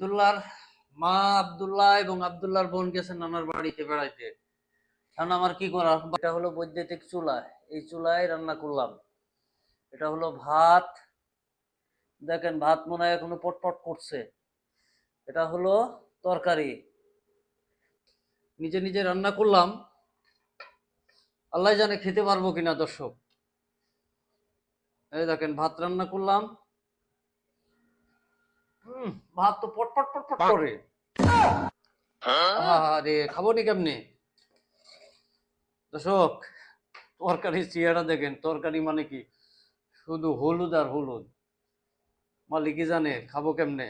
আব্দুল্লাহর মা আব্দুল্লাহ এবং আব্দুল্লাহর বোন গেছে নানার বাড়িতে বেড়াইতে। কারণ আমার কি করা এটা হলো বৈদ্যুতিক চুলা। এই চুলায় রান্না করলাম। এটা হলো ভাত। দেখেন, ভাত মনে হয় এখনও পটপট করছে। এটা হলো তরকারি। নিজে নিজে রান্না করলাম। আল্লাহ জানে খেতে পারব কিনা দর্শক। এই দেখেন, ভাত রান্না করলাম। ভাত তো পটপট পটপট করে। আরে খাব নি কেমনে? দর্শক তরকারি চেহারা দেখেন তরকারি মানে কি? শুধু হলুদ আর হলুদ। মালিকই জানে খাব কেমনে?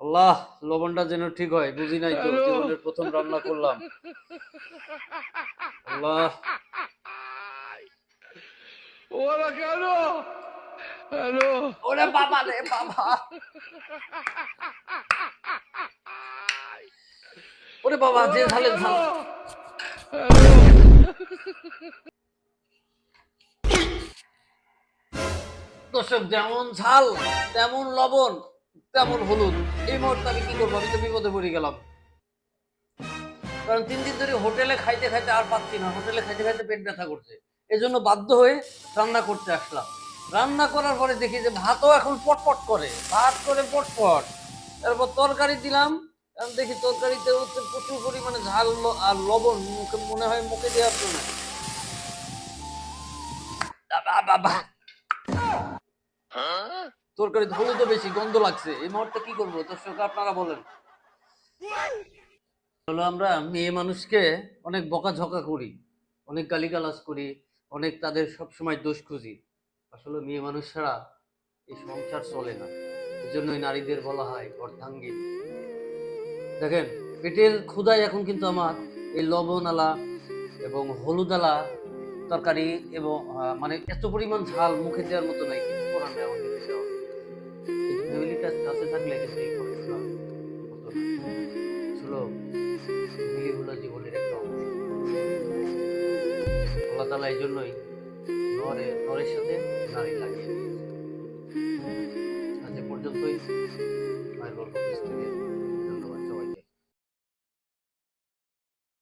আল্লাহ লবণটা যেন ঠিক হয় বুঝি নাই তো জীবনের প্রথম রান্না করলাম। আল্লাহ। ওরা কেন? হ্যালো ওরে বাবা রে বাবা ওরে বাবা যে ঝালে ঝাল দর্শক যেমন ঝাল তেমন লবণ তেমন হলুদ। এই মুহূর্তে আমি কি করব? আমি তো বিপদে পড়ে গেলাম। কারণ তিন দিন ধরে হোটেলে খাইতে খাইতে আর পাচ্ছি না। হোটেলে খাইতে খাইতে পেট ব্যথা করছে। এই জন্য বাধ্য হয়ে রান্না করতে আসলাম। রান্না করার পরে দেখি যে ভাতও এখন পটপট করে, ভাত করে পটপট। তারপর তরকারি দিলাম দেখি তরকারিতে হচ্ছে প্রচুর পরিমাণে ঝাল আর লবণ, মুখে মনে হয় মুখে দেওয়ার জন্য। তরকারি হলুদও বেশি, গন্ধ লাগছে। এই মুহূর্তে কি করব? দর্শক, আপনারা বলেন। হলো আমরা মেয়ে মানুষকে অনেক বকাঝকা করি, অনেক গালিগালাজ করি, অনেক তাদের সব সময় দোষ খুঁজি। আসলে মেয়ে মানুষ ছাড়া এই সংসার চলে না। এই জন্যই নারীদের বলা হয় অর্ধাঙ্গী দেখেন, পেটের ক্ষুদায় এখন কিন্তু আমার এই লবণ আলা এবং হলুদ আলা তরকারি এবং মানে এত পরিমাণ ঝাল মুখে দেওয়ার মতো নাই থাকলে আসলে জীবনের একটা এই জন্যই নরে, নরের সাথে